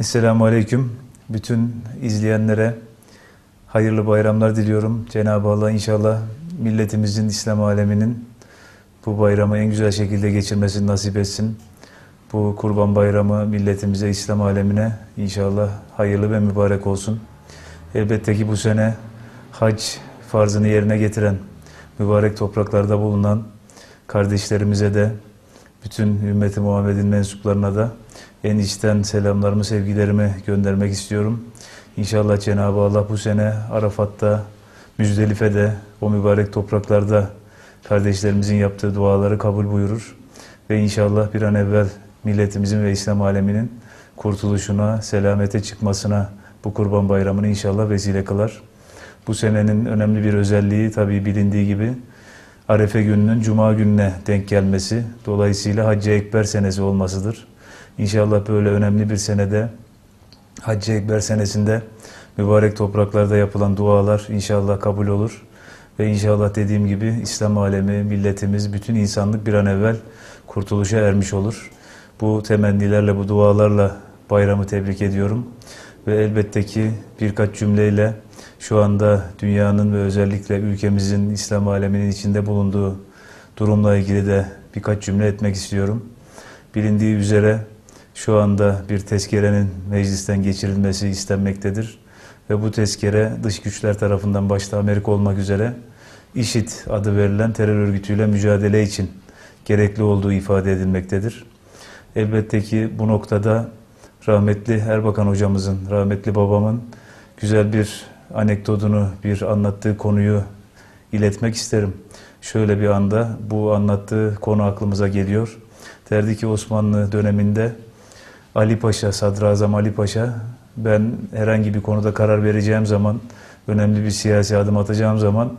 Esselamu Aleyküm. Bütün izleyenlere hayırlı bayramlar diliyorum. Cenab-ı Allah inşallah milletimizin, İslam aleminin bu bayramı en güzel şekilde geçirmesini nasip etsin. Bu kurban bayramı milletimize, İslam alemine inşallah hayırlı ve mübarek olsun. Elbette ki bu sene hac farzını yerine getiren, mübarek topraklarda bulunan kardeşlerimize de, bütün ümmeti Muhammed'in mensuplarına da en içten selamlarımı, sevgilerimi göndermek istiyorum. İnşallah Cenab-ı Allah bu sene Arafat'ta, Müzdelife'de, o mübarek topraklarda kardeşlerimizin yaptığı duaları kabul buyurur. Ve inşallah bir an evvel milletimizin ve İslam aleminin kurtuluşuna, selamete çıkmasına bu kurban bayramını inşallah vesile kılar. Bu senenin önemli bir özelliği tabii bilindiği gibi Arefe gününün Cuma gününe denk gelmesi, dolayısıyla Hacı Ekber senesi olmasıdır. İnşallah böyle önemli bir senede, Hacı Ekber senesinde mübarek topraklarda yapılan dualar inşallah kabul olur. Ve inşallah dediğim gibi İslam alemi, milletimiz, bütün insanlık bir an evvel kurtuluşa ermiş olur. Bu temennilerle, bu dualarla bayramı tebrik ediyorum. Ve elbette ki birkaç cümleyle şu anda dünyanın ve özellikle ülkemizin, İslam aleminin içinde bulunduğu durumla ilgili de birkaç cümle etmek istiyorum. Bilindiği üzere şu anda bir tezkerenin meclisten geçirilmesi istenmektedir. Ve bu tezkere dış güçler tarafından başta Amerika olmak üzere IŞİD adı verilen terör örgütüyle mücadele için gerekli olduğu ifade edilmektedir. Elbette ki bu noktada rahmetli Erbakan hocamızın, rahmetli babamın güzel bir anekdotunu, bir anlattığı konuyu iletmek isterim. Şöyle bir anda bu anlattığı konu aklımıza geliyor. Derdi ki Osmanlı döneminde Ali Paşa, Sadrazam Ali Paşa, ben herhangi bir konuda karar vereceğim zaman, önemli bir siyasi adım atacağım zaman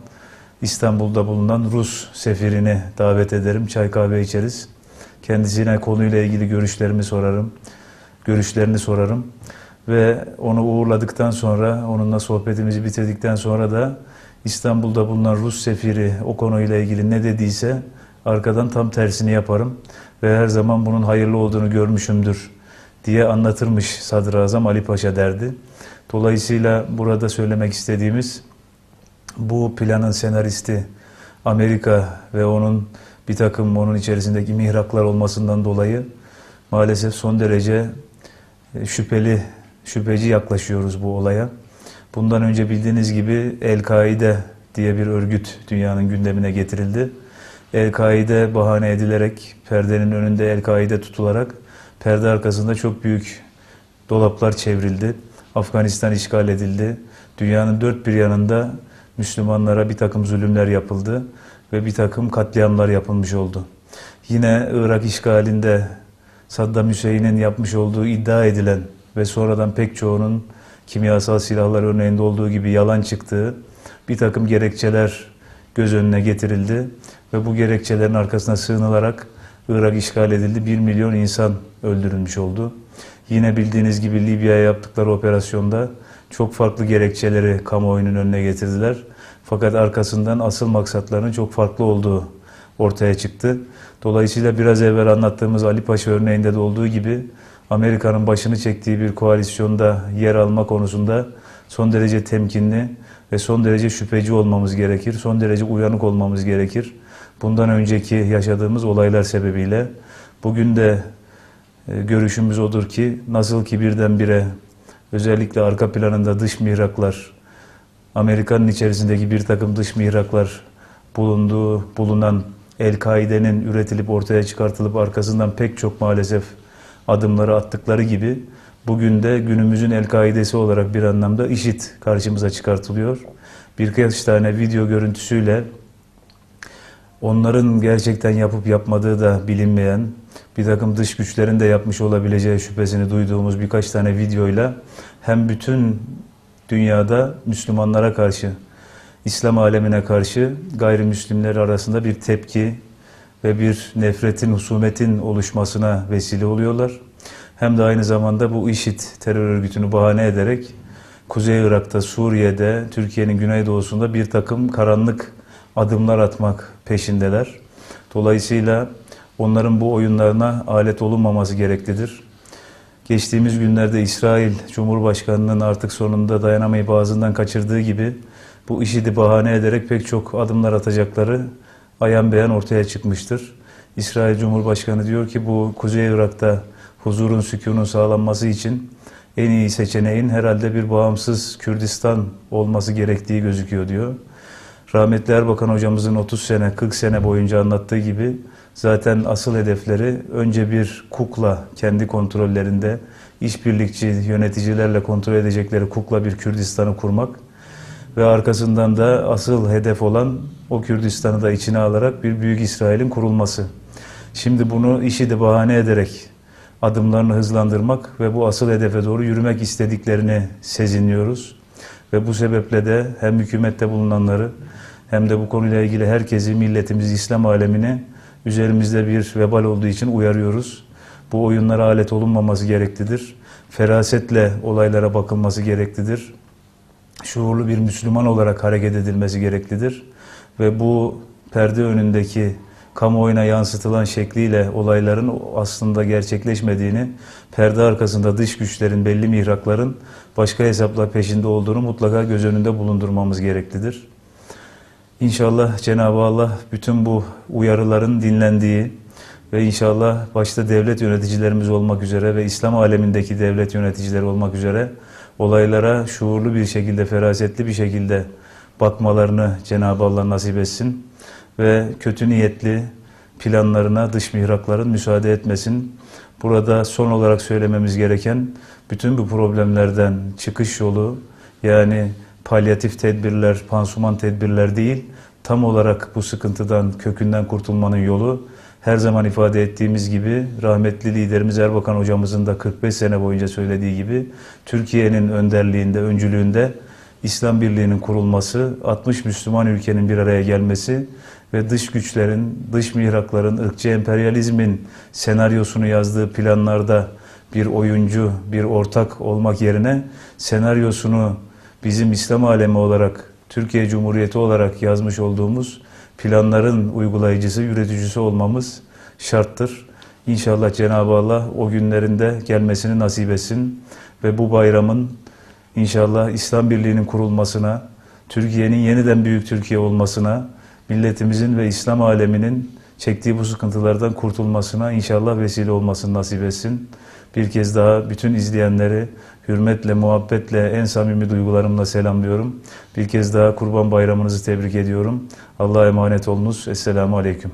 İstanbul'da bulunan Rus sefirini davet ederim, çay kahve içeriz. Kendisine konuyla ilgili görüşlerimi sorarım, görüşlerini sorarım. Ve onu uğurladıktan sonra, onunla sohbetimizi bitirdikten sonra da İstanbul'da bulunan Rus sefiri o konuyla ilgili ne dediyse arkadan tam tersini yaparım. Ve her zaman bunun hayırlı olduğunu görmüşümdür diye anlatırmış Sadrazam Ali Paşa derdi. Dolayısıyla burada söylemek istediğimiz bu planın senaristi Amerika ve onun bir takım onun içerisindeki mihraklar olmasından dolayı maalesef son derece e, şüpheli, şüpheci yaklaşıyoruz bu olaya. Bundan önce bildiğiniz gibi El-Kaide diye bir örgüt dünyanın gündemine getirildi. El-Kaide bahane edilerek, perdenin önünde El-Kaide tutularak perde arkasında çok büyük dolaplar çevrildi. Afganistan işgal edildi. Dünyanın dört bir yanında Müslümanlara bir takım zulümler yapıldı ve bir takım katliamlar yapılmış oldu. Yine Irak işgalinde Saddam Hüseyin'in yapmış olduğu iddia edilen ve sonradan pek çoğunun kimyasal silahlar örneğinde olduğu gibi yalan çıktığı bir takım gerekçeler göz önüne getirildi ve bu gerekçelerin arkasına sığınılarak Irak işgal edildi. Bir milyon insan öldürülmüş oldu. Yine bildiğiniz gibi Libya'ya yaptıkları operasyonda çok farklı gerekçeleri kamuoyunun önüne getirdiler. Fakat arkasından asıl maksatlarının çok farklı olduğu ortaya çıktı. Dolayısıyla biraz evvel anlattığımız Ali Paşa örneğinde de olduğu gibi Amerika'nın başını çektiği bir koalisyonda yer alma konusunda son derece temkinli ve son derece şüpheci olmamız gerekir. Son derece uyanık olmamız gerekir. Bundan önceki yaşadığımız olaylar sebebiyle bugün de e, görüşümüz odur ki nasıl ki birdenbire özellikle arka planında dış mihraklar, Amerika'nın içerisindeki bir takım dış mihraklar bulunduğu, bulunan El-Kaide'nin üretilip ortaya çıkartılıp arkasından pek çok maalesef adımları attıkları gibi bugün de günümüzün El-Kaide'si olarak bir anlamda IŞİD karşımıza çıkartılıyor. Birkaç tane video görüntüsüyle onların gerçekten yapıp yapmadığı da bilinmeyen, bir takım dış güçlerin de yapmış olabileceği şüphesini duyduğumuz birkaç tane videoyla hem bütün dünyada Müslümanlara karşı, İslam alemine karşı gayrimüslimler arasında bir tepki ve bir nefretin, husumetin oluşmasına vesile oluyorlar. Hem de aynı zamanda bu IŞİD terör örgütünü bahane ederek Kuzey Irak'ta, Suriye'de, Türkiye'nin güneydoğusunda bir takım karanlık adımlar atmak peşindeler. Dolayısıyla onların bu oyunlarına alet olunmaması gereklidir. geçtiğimiz günlerde İsrail Cumhurbaşkanı'nın artık sonunda dayanamayıp ağzından kaçırdığı gibi bu işi bahane ederek pek çok adımlar atacakları ayan beyan ortaya çıkmıştır. İsrail Cumhurbaşkanı diyor ki bu Kuzey Irak'ta huzurun, sükunun sağlanması için en iyi seçeneğin herhalde bir bağımsız Kürdistan olması gerektiği gözüküyor diyor. Rahmetli Erbakan hocamızın 30 sene, 40 sene boyunca anlattığı gibi zaten asıl hedefleri önce bir kukla kendi kontrollerinde işbirlikçi yöneticilerle kontrol edecekleri kukla bir Kürdistan'ı kurmak ve arkasından da asıl hedef olan o Kürdistan'ı da içine alarak bir büyük İsrail'in kurulması. Şimdi bunu işi de bahane ederek adımlarını hızlandırmak ve bu asıl hedefe doğru yürümek istediklerini sezinliyoruz. Ve bu sebeple de hem hükümette bulunanları hem de bu konuyla ilgili herkesi, milletimizi, İslam alemini üzerimizde bir vebal olduğu için uyarıyoruz. Bu oyunlara alet olunmaması gereklidir. Ferasetle olaylara bakılması gereklidir. Şuurlu bir Müslüman olarak hareket edilmesi gereklidir. Ve bu perde önündeki kamuoyuna yansıtılan şekliyle olayların aslında gerçekleşmediğini, perde arkasında dış güçlerin, belli mihrakların başka hesaplar peşinde olduğunu mutlaka göz önünde bulundurmamız gereklidir. İnşallah Cenab-ı Allah bütün bu uyarıların dinlendiği ve inşallah başta devlet yöneticilerimiz olmak üzere ve İslam alemindeki devlet yöneticileri olmak üzere olaylara şuurlu bir şekilde, ferasetli bir şekilde bakmalarını Cenab-ı Allah nasip etsin ve kötü niyetli planlarına dış mihrakların müsaade etmesin. Burada son olarak söylememiz gereken bütün bu problemlerden çıkış yolu yani palyatif tedbirler, pansuman tedbirler değil, tam olarak bu sıkıntıdan, kökünden kurtulmanın yolu her zaman ifade ettiğimiz gibi rahmetli liderimiz Erbakan hocamızın da 45 sene boyunca söylediği gibi Türkiye'nin önderliğinde, öncülüğünde İslam Birliği'nin kurulması, 60 Müslüman ülkenin bir araya gelmesi ve dış güçlerin, dış mihrakların, ırkçı emperyalizmin senaryosunu yazdığı planlarda bir oyuncu, bir ortak olmak yerine senaryosunu bizim İslam alemi olarak, Türkiye Cumhuriyeti olarak yazmış olduğumuz planların uygulayıcısı, üreticisi olmamız şarttır. İnşallah Cenab-ı Allah o günlerinde gelmesini nasip etsin ve bu bayramın inşallah İslam Birliği'nin kurulmasına, Türkiye'nin yeniden büyük Türkiye olmasına, milletimizin ve İslam aleminin çektiği bu sıkıntılardan kurtulmasına inşallah vesile olmasını nasip etsin. Bir kez daha bütün izleyenleri hürmetle, muhabbetle, en samimi duygularımla selamlıyorum. Bir kez daha Kurban Bayramınızı tebrik ediyorum. Allah'a emanet olunuz. Esselamu Aleyküm.